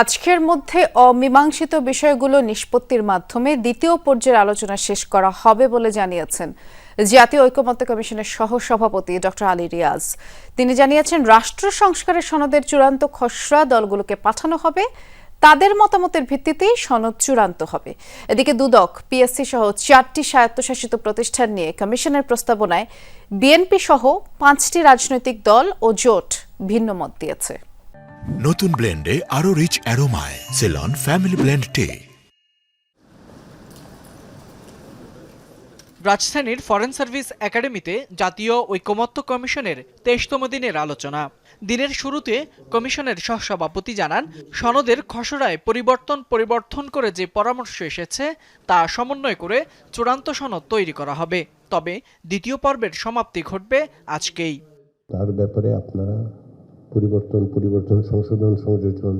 আজকের মধ্যে অমীমাংসিত বিষয়গুলো নিষ্পত্তির মাধ্যমে দ্বিতীয় পর্যায়ের আলোচনা শেষ করা হবে বলে জানিয়েছেন জাতীয় ঐকমত্য কমিশনের সহ সভাপতি ডক্টর আলী রিয়াজ। তিনি জানিয়েছেন, রাষ্ট্র সংস্কারের সনদের চূড়ান্ত খসড়া দলগুলোকে পাঠানো হবে। তাদের মতামতের ভিত্তিতেই সনদ চূড়ান্ত হবে। এদিকে দুদক, পিএসসি সহ চারটি স্বায়ত্তশাসিত প্রতিষ্ঠান নিয়ে কমিশনের প্রস্তাবনায় বিএনপি সহ পাঁচটি রাজনৈতিক দল ও জোট ভিন্ন মত দিয়েছে। নতুন ব্লেন্ডে আরও রিচ অ্যারোমায় সেলন ফ্যামিলি ব্লেন্ড টে রাজধানীর ফরেন সার্ভিস একাডেমিতে জাতীয় ঐকমত্য কমিশনের তেইশতম দিনের আলোচনা। দিনের শুরুতে কমিশনের সহসভাপতি জানান সনদের খসড়ায় পরিবর্তন পরিবর্তন করে যে পরামর্শ এসেছে তা সমন্বয় করে চূড়ান্ত সনদ তৈরি করা হবে। তবে দ্বিতীয় পর্বের সমাপ্তি ঘটবে আজকেই। তার ব্যাপারে আপনারা পরিবর্তন পরিবর্তন সংশোধন সংযোজন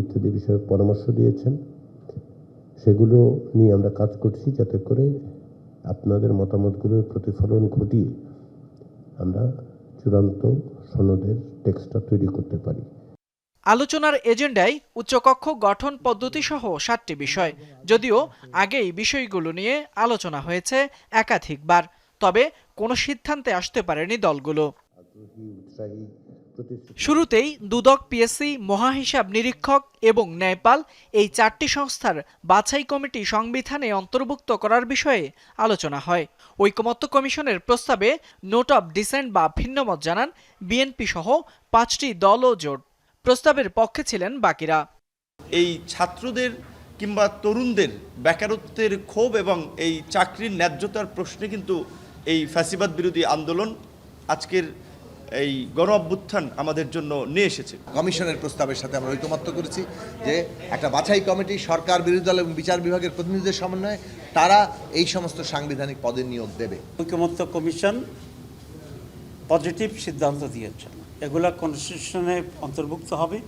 ইত্যাদি বিষয়ে পরামর্শ দিয়েছেন। সেগুলো নিয়ে আমরা কাজ করছি যাতে করে আপনাদের মতামতগুলোর প্রতিফলন ঘটিয়ে আমরা চূড়ান্ত সনদের টেক্সটটা তৈরি করতে পারি। আলোচনার এজেন্ডায় উচ্চকক্ষ গঠন পদ্ধতি সহ সাতটি বিষয়। যদিও আগেই বিষয়গুলো নিয়ে আলোচনা হয়েছে একাধিকবার তবে কোনো সিদ্ধান্তে আসতে পারেনি দলগুলো। শুরুতেই দুদক পিএসসি মহাহিসাব নিরীক্ষক এবং ন্যায়পাল এই চারটি সংস্থার বাছাই কমিটি সংবিধানে অন্তর্ভুক্ত করার বিষয়ে আলোচনা হয়। ঐকমত্য কমিশনের প্রস্তাবে নোট অব ডিসেন্ট বা ভিন্নমত জানান বিএনপি সহ পাঁচটি দল ও জোট। প্রস্তাবের পক্ষে ছিলেন বাকিরা। এই ছাত্রদের কিংবা তরুণদের বেকারত্বের ক্ষোভ এবং এই চাকরির ন্যায্যতার প্রশ্নে কিন্তু এই ফ্যাসিবাদ বিরোধী আন্দোলন আজকের এই গণ অভ্যুত্থান আমাদের জন্য নিয়ে এসেছে। কমিশনের প্রস্তাবের সাথে আমরা ঐকমত্য করেছি যে একটা বাছাই কমিটি সরকার বিরোধী দল এবং বিচার বিভাগের প্রতিনিধিদের সমন্বয়ে তারা এই সমস্ত সাংবিধানিক পদে নিয়োগ দেবে। ঐক্যমত্য কমিশন পজিটিভ সিদ্ধান্ত দিয়েছেন এগুলা কনস্টিটিউশনে অন্তর্ভুক্ত হবে।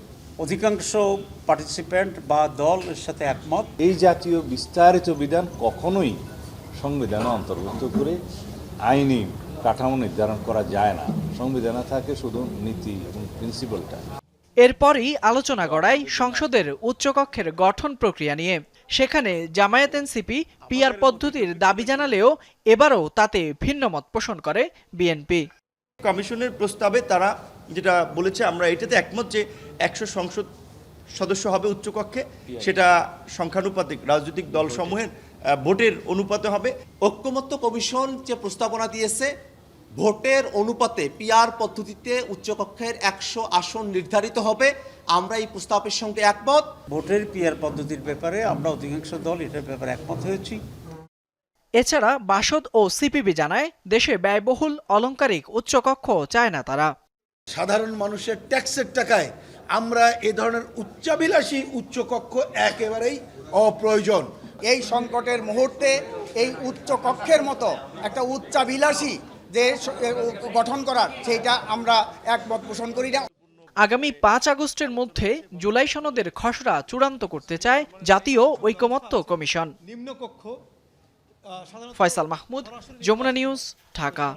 অধিকাংশ পার্টিসিপেন্ট বা দল এর সাথে একমত। এই জাতীয় বিস্তারিত বিধান কখনোই সংবিধানে অন্তর্ভুক্ত করে আইনি কাঠামো নির্ধারণ করা যায় না। সংবিধানে থাকে শুধু নীতি এবং প্রিন্সিপালটা এরপরই আলোচনা গড়ায় সংসদের উচ্চকক্ষের গঠন প্রক্রিয়া নিয়ে। সেখানে জামায়াত এনসিপি পিআর পদ্ধতির দাবি জানালেও এবারও তাতে ভিন্নমত পোষণ করে বিএনপি। কমিশনের প্রস্তাবে তারা যেটা বলেছে আমরা এটাতে একমত যে একশো সংসদ সদস্য হবে উচ্চকক্ষে। সেটা সংখ্যানুপাতিক রাজনৈতিক দলসমূহের ভোটের অনুপাতে হবে। ঐক্যমত্য কমিশন যে প্রস্তাবনা দিয়েছে ভোটের অনুপাতে পিআর পদ্ধতিতে উচ্চকক্ষের একশো আসন নির্ধারিত হবে। আমরা এই প্রস্তাবের সঙ্গে একমত। ভোটের পিয়ার পদ্ধতির ব্যাপারে আমরা অধিকাংশ দল এটার ব্যাপারে একমত হয়েছি। এছাড়া বাসদ ও সিপিবি জানায় দেশে ব্যয়বহুল অলংকারিক উচ্চকক্ষ চায় না তারা। সাধারণ মানুষের ট্যাক্সের টাকায় আমরা এ ধরনের উচ্চাবিলাসী উচ্চকক্ষ একেবারেই অপ্রয়োজন। এই সংকটের মুহূর্তে এই উচ্চকক্ষের মতো একটা উচ্চাভিলাষী যে ও- গঠন করার সেইটা আমরা একমত পোষণ করি না। আগামী পাঁচ আগস্টের মধ্যে জুলাই সনদের খসড়া চূড়ান্ত করতে চায় জাতীয় ঐকমত্য কমিশন। নিম্নকক্ষ ফয়সাল মাহমুদ যমুনা নিউজ ঢাকা।